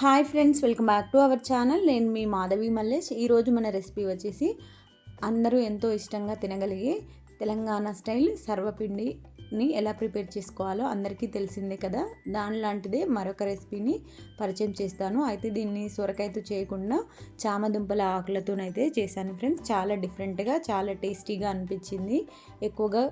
Hi friends welcome back to our channel. నేను మీ మాధవి మల్లేష్. ఈరోజు మన రెసిపీ వచ్చేసి అందరూ ఎంతో ఇష్టంగా తినగలిగే తెలంగాణ స్టైల్ సర్వపిండిని ఎలా ప్రిపేర్ చేసుకోవాలో అందరికీ తెలిసిందే కదా. దాని లాంటిదే మరొక రెసిపీని పరిచయం చేస్తాను. అయితే దీన్ని సొరకాయతో చేయకుండా చామదుంపల ఆకులతోనైతే చేశాను ఫ్రెండ్స్. చాలా డిఫరెంట్గా చాలా టేస్టీగా అనిపించింది. ఎక్కువగా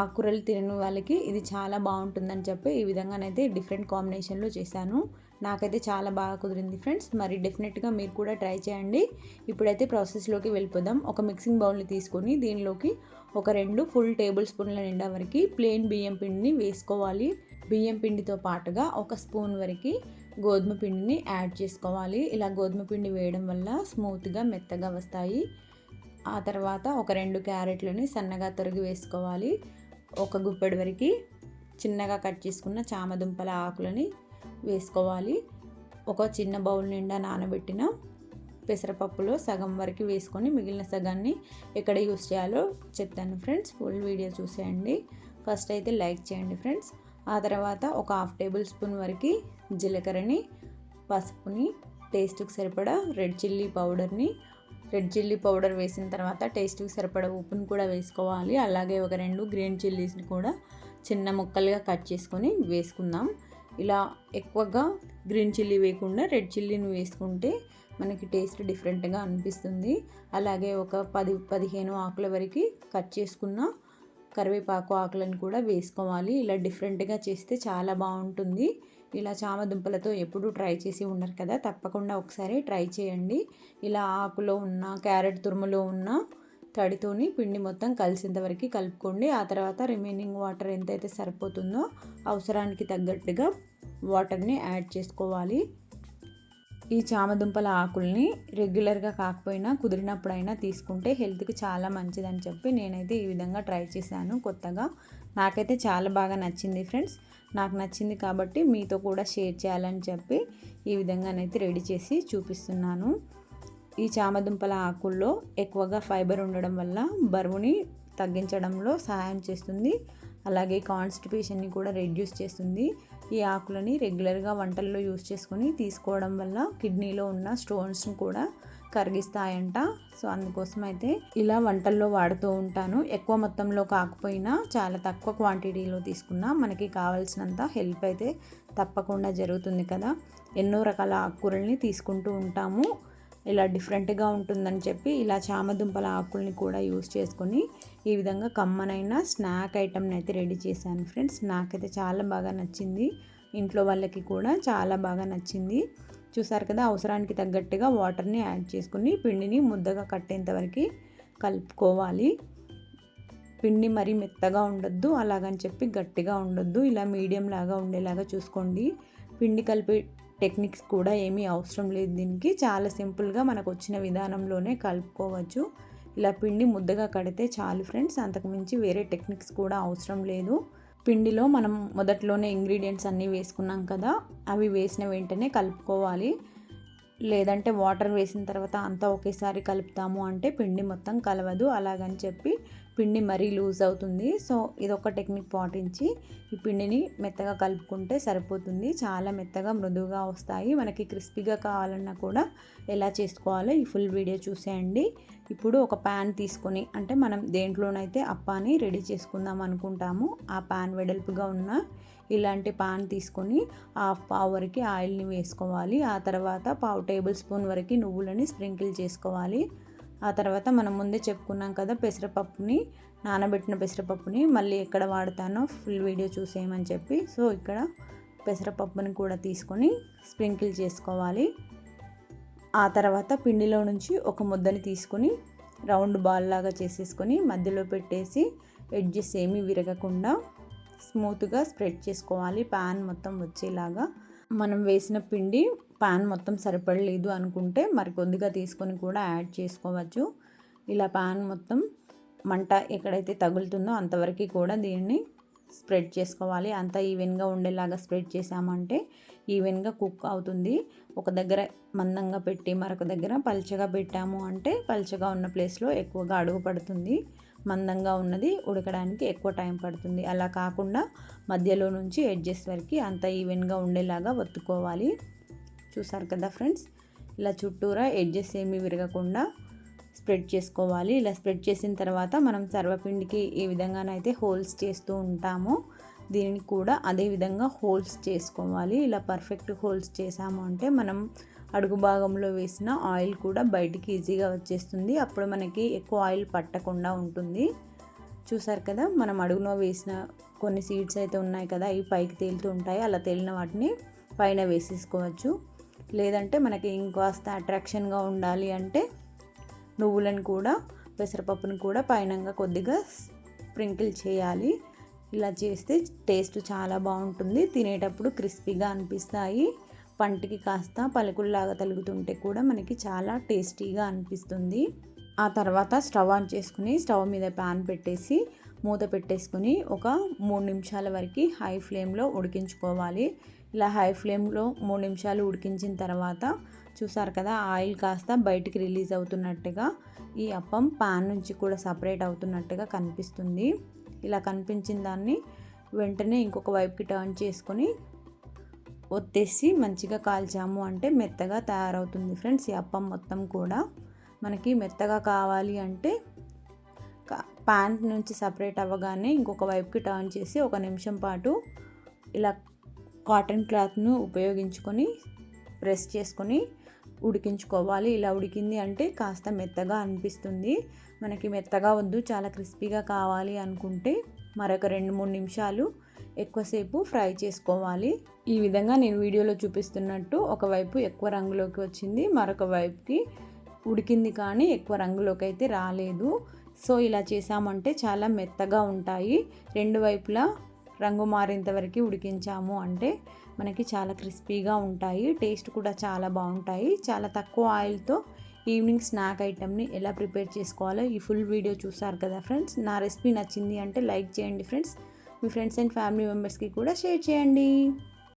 ఆకుకూరలు తినని వాళ్ళకి ఇది చాలా బాగుంటుందని చెప్పి ఈ విధంగానైతే డిఫరెంట్ కాంబినేషన్లో చేశాను. నాకైతే చాలా బాగా కుదిరింది ఫ్రెండ్స్. మరి డెఫినెట్గా మీరు కూడా ట్రై చేయండి. ఇప్పుడైతే ప్రాసెస్లోకి వెళ్ళిపోదాం. ఒక మిక్సింగ్ బౌల్ని తీసుకొని దీనిలోకి ఒక రెండు ఫుల్ టేబుల్ స్పూన్ల నిండా వరకు ప్లెయిన్ బియ్యం పిండిని వేసుకోవాలి. బియ్యం పిండితో పాటుగా ఒక స్పూన్ వరకు గోధుమ పిండిని యాడ్ చేసుకోవాలి. ఇలా గోధుమ పిండి వేయడం వల్ల స్మూత్గా మెత్తగా వస్తాయి. ఆ తర్వాత ఒక రెండు క్యారెట్లని సన్నగా తొరిగి వేసుకోవాలి. ఒక గుప్పెడు వరకు చిన్నగా కట్ చేసుకున్న చామదుంపల ఆకులని వేసుకోవాలి. ఒక చిన్న బౌల్ నిండా నానబెట్టిన పెసరపప్పులో సగం వరకు వేసుకొని మిగిలిన సగాన్ని ఎక్కడ యూస్ చేయాలో చెప్తాను ఫ్రెండ్స్. ఫుల్ వీడియో చూసేయండి. ఫస్ట్ అయితే లైక్ చేయండి ఫ్రెండ్స్. ఆ తర్వాత ఒక హాఫ్ టేబుల్ స్పూన్ వరకు జీలకర్రని పసుపుని టేస్ట్కి సరిపడా రెడ్ చిల్లీ పౌడర్ని రెడ్ చిల్లీ పౌడర్ వేసిన తర్వాత టేస్ట్కి సరిపడా ఉప్పుని కూడా వేసుకోవాలి. అలాగే ఒక రెండు గ్రీన్ చిల్లీస్ని కూడా చిన్న ముక్కలుగా కట్ చేసుకొని వేసుకుందాం. ఇలా ఎక్కువగా గ్రీన్ చిల్లీ వేయకుండా రెడ్ చిల్లీని వేసుకుంటే మనకి టేస్ట్ డిఫరెంట్గా అనిపిస్తుంది. అలాగే ఒక పది పదిహేను ఆకుల వరకు కట్ చేసుకున్న కరివేపాకు ఆకులను కూడా వేసుకోవాలి. ఇలా డిఫరెంట్గా చేస్తే చాలా బాగుంటుంది. ఇలా చామదుంపలతో ఎప్పుడూ ట్రై చేసి ఉండరు కదా తప్పకుండా ఒకసారి ట్రై చేయండి. ఇలా ఆకులో ఉన్న క్యారెట్ తురుములో ఉన్న తడితోని పిండి మొత్తం కలిసేంత వరకు కలుపుకోండి. ఆ తర్వాత రిమైనింగ్ వాటర్ ఎంతైతే సరిపోతుందో అవసరానికి తగ్గట్టుగా వాటర్ని యాడ్ చేసుకోవాలి. ఈ చామదుంపల ఆకుల్ని రెగ్యులర్గా కాకపోయినా కుదిరినప్పుడైనా తీసుకుంటే హెల్త్కి చాలా మంచిదని చెప్పి నేనైతే ఈ విధంగా ట్రై చేశాను కొత్తగా. నాకైతే చాలా బాగా నచ్చింది ఫ్రెండ్స్ నాకు నచ్చింది కాబట్టి మీతో కూడా షేర్ చేయాలని చెప్పి ఈ విధంగానైతే రెడీ చేసి చూపిస్తున్నాను. ఈ చామదుంపల ఆకుల్లో ఎక్కువగా ఫైబర్ ఉండడం వల్ల బరువుని తగ్గించడంలో సహాయం చేస్తుంది. అలాగే కాన్స్టిపేషన్ని కూడా రెడ్యూస్ చేస్తుంది. ఈ ఆకులని రెగ్యులర్గా వంటల్లో యూస్ చేసుకొని తీసుకోవడం వల్ల కిడ్నీలో ఉన్న స్టోన్స్ని కూడా కరిగిస్తాయంట. సో అందుకోసం అయితే ఇలా వంటల్లో వాడుతూ ఉంటాను. ఎక్కువ మొత్తంలో కాకపోయినా చాలా తక్కువ క్వాంటిటీలో తీసుకున్నా మనకి కావాల్సినంత హెల్ప్ అయితే తప్పకుండా జరుగుతుంది కదా. ఎన్నో రకాల ఆకుకూరల్ని తీసుకుంటూ ఉంటాము. ఇలా డిఫరెంట్గా ఉంటుందని చెప్పి ఇలా చామదుంపల ఆకుల్ని కూడా యూస్ చేసుకొని ఈ విధంగా కమ్మనైన స్నాక్ ఐటమ్ని అయితే రెడీ చేశాను ఫ్రెండ్స్. నాకైతే చాలా బాగా నచ్చింది. ఇంట్లో వాళ్ళకి కూడా చాలా బాగా నచ్చింది. చూసారు కదా అవసరానికి తగ్గట్టుగా వాటర్ని యాడ్ చేసుకుని పిండిని ముద్దగా కట్టేంతవరకు కలుపుకోవాలి. పిండి మరీ మెత్తగా ఉండొద్దు అలాగని చెప్పి గట్టిగా ఉండొద్దు. ఇలా మీడియం లాగా ఉండేలాగా చూసుకోండి. పిండి కలిపి టెక్నిక్స్ కూడా ఏమీ అవసరం లేదు దీనికి. చాలా సింపుల్గా మనకు వచ్చిన విధానంలోనే కలుపుకోవచ్చు. ఇలా పిండి ముద్దగా కడితే చాలు ఫ్రెండ్స్. అంతకుమించి వేరే టెక్నిక్స్ కూడా అవసరం లేదు. పిండిలో మనం మొదట్లోనే ఇంగ్రీడియంట్స్ అన్నీ వేసుకున్నాం కదా అవి వేసిన వెంటనే కలుపుకోవాలి. లేదంటే వాటర్ వేసిన తర్వాత అంతా ఒకేసారి కలుపుతాము అంటే పిండి మొత్తం కలవదు. అలాగని చెప్పి పిండి మరీ లూజ్ అవుతుంది. సో ఇదొక టెక్నిక్ పాటించి ఈ పిండిని మెత్తగా కలుపుకుంటే సరిపోతుంది. చాలా మెత్తగా మృదువుగా వస్తాయి. మనకి క్రిస్పీగా కావాలన్నా కూడా ఎలా చేసుకోవాలో ఈ ఫుల్ వీడియో చూసేయండి. ఇప్పుడు ఒక ప్యాన్ తీసుకొని అంటే మనం దేంట్లోనైతే అప్పాని రెడీ చేసుకుందాం అనుకుంటాము ఆ ప్యాన్ వెడల్పుగా ఉన్న ఇలాంటి పాన్ తీసుకొని హాఫ్ పావు వరకు ఆయిల్ని వేసుకోవాలి. ఆ తర్వాత పావు టేబుల్ స్పూన్ వరకు నువ్వులని స్ప్రింకిల్ చేసుకోవాలి. ఆ తర్వాత మనం ముందే చెప్పుకున్నాం కదా పెసరపప్పుని నానబెట్టిన పెసరపప్పుని మళ్ళీ ఎక్కడ వాడతానో ఫుల్ వీడియో చూసేయమని చెప్పి. సో ఇక్కడ పెసరపప్పుని కూడా తీసుకొని స్ప్రింకిల్ చేసుకోవాలి. ఆ తర్వాత పిండిలో నుంచి ఒక ముద్దని తీసుకొని రౌండ్ బాల్ లాగా చేసేసుకొని మధ్యలో పెట్టేసి ఎడ్జెస్ ఏమీ విరగకుండా స్మూత్గా స్ప్రెడ్ చేసుకోవాలి. ప్యాన్ మొత్తం వచ్చేలాగా. మనం వేసిన పిండి పాన్ మొత్తం సరిపడలేదు అనుకుంటే మరి కొద్దిగా తీసుకొని కూడా యాడ్ చేసుకోవచ్చు. ఇలా పాన్ మొత్తం మంట ఎక్కడైతే తగులుతుందో అంతవరకు కూడా దీన్ని స్ప్రెడ్ చేసుకోవాలి. అంత ఈవెన్గా ఉండేలాగా స్ప్రెడ్ చేసామంటే ఈవెన్గా కుక్ అవుతుంది. ఒక దగ్గర మందంగా పెట్టి మరొక దగ్గర పల్చగా పెట్టాము అంటే పల్చగా ఉన్న ప్లేస్లో ఎక్కువగా అడుగు పడుతుంది. మందంగా ఉన్నది ఉడకడానికి ఎక్కువ టైం పడుతుంది. అలా కాకుండా మధ్యలో నుంచి ఎడ్జెస్ వరకు అంత ఈవెన్గా ఉండేలాగా ఒత్తుకోవాలి. చూసారు కదా ఫ్రెండ్స్? ఇలా చుట్టూరా ఎడ్జెస్ ఏమీ విరగకుండా స్ప్రెడ్ చేసుకోవాలి. ఇలా స్ప్రెడ్ చేసిన తర్వాత మనం సర్వపిండికి ఏ విధంగానైతే హోల్స్ చేస్తూ ఉంటామో. దీనిని కూడా అదే విధంగా హోల్స్ చేసుకోవాలి. ఇలా పర్ఫెక్ట్ హోల్స్ చేసాము అంటే మనం అడుగు భాగంలో వేసిన ఆయిల్ కూడా బయటికి ఈజీగా వచ్చేస్తుంది. అప్పుడు మనకి ఎక్కువ ఆయిల్ పట్టకుండా ఉంటుంది. చూసారు కదా మనం అడుగులో వేసిన కొన్ని సీడ్స్ అయితే ఉన్నాయి కదా అవి పైకి తేలుతూ ఉంటాయి. అలా తేలిన వాటిని పైన వేసేసుకోవచ్చు. లేదంటే మనకి ఇంకాస్త అట్రాక్షన్గా ఉండాలి అంటే నువ్వులను కూడా పెసరపప్పును కూడా పైనంగా కొద్దిగా స్ప్రింకిల్ చేయాలి. ఇలా చేస్తే టేస్ట్ చాలా బాగుంటుంది. తినేటప్పుడు క్రిస్పీగా అనిపిస్తాయి. పంటికి కాస్త పలుకుల్లాగా తలుగుతుంటే కూడా మనకి చాలా టేస్టీగా అనిపిస్తుంది. ఆ తర్వాత స్టవ్ ఆన్ చేసుకుని స్టవ్ మీద ప్యాన్ పెట్టేసి మూత పెట్టేసుకుని ఒక మూడు నిమిషాల వరకు హై ఫ్లేమ్లో ఉడికించుకోవాలి. ఇలా హై ఫ్లేమ్లో మూడు నిమిషాలు ఉడికించిన తర్వాత చూసారు కదా ఆయిల్ కాస్త బయటికి రిలీజ్ అవుతున్నట్టుగా ఈ అప్పం పాన్ నుంచి కూడా సపరేట్ అవుతున్నట్టుగా కనిపిస్తుంది. ఇలా కనిపించిన దాన్ని వెంటనే ఇంకొక వైపుకి టర్న్ చేసుకొని ఒత్తేసి మంచిగా కాల్చాము అంటే మెత్తగా తయారవుతుంది ఫ్రెండ్స్ ఈ అప్పం మొత్తం కూడా. మనకి మెత్తగా కావాలి అంటే ప్యాన్ నుంచి సపరేట్ అవ్వగానే ఇంకొక వైపుకి టర్న్ చేసి ఒక నిమిషం పాటు ఇలా కాటన్ క్లాత్ను ఉపయోగించుకొని ప్రెస్ చేసుకొని ఉడికించుకోవాలి. ఇలా ఉడికింది అంటే కాస్త మెత్తగా అనిపిస్తుంది. మనకి మెత్తగా వద్దు చాలా క్రిస్పీగా కావాలి అనుకుంటే మరొక రెండు మూడు నిమిషాలు ఎక్కువసేపు ఫ్రై చేసుకోవాలి. ఈ విధంగా నేను వీడియోలో చూపిస్తున్నట్టు ఒకవైపు ఎక్కువ రంగులోకి వచ్చింది మరొక వైపుకి ఉడికింది కానీ ఎక్కువ రంగులోకి అయితే రాలేదు. సో ఇలా చేసామంటే చాలా మెత్తగా ఉంటాయి. రెండు వైపులా రంగు మారేంత వరకు ఉడికించాము అంటే మనకి చాలా క్రిస్పీగా ఉంటాయి. టేస్ట్ కూడా చాలా బాగుంటాయి. చాలా తక్కువ ఆయిల్తో ఈవినింగ్ స్నాక్ ఐటమ్ని ఎలా ప్రిపేర్ చేసుకోవాలో ఈ ఫుల్ వీడియో చూసారు కదా ఫ్రెండ్స్. నా రెసిపీ నచ్చింది అంటే లైక్ చేయండి ఫ్రెండ్స్. మీ ఫ్రెండ్స్ అండ్ ఫ్యామిలీ మెంబర్స్కి కూడా షేర్ చేయండి.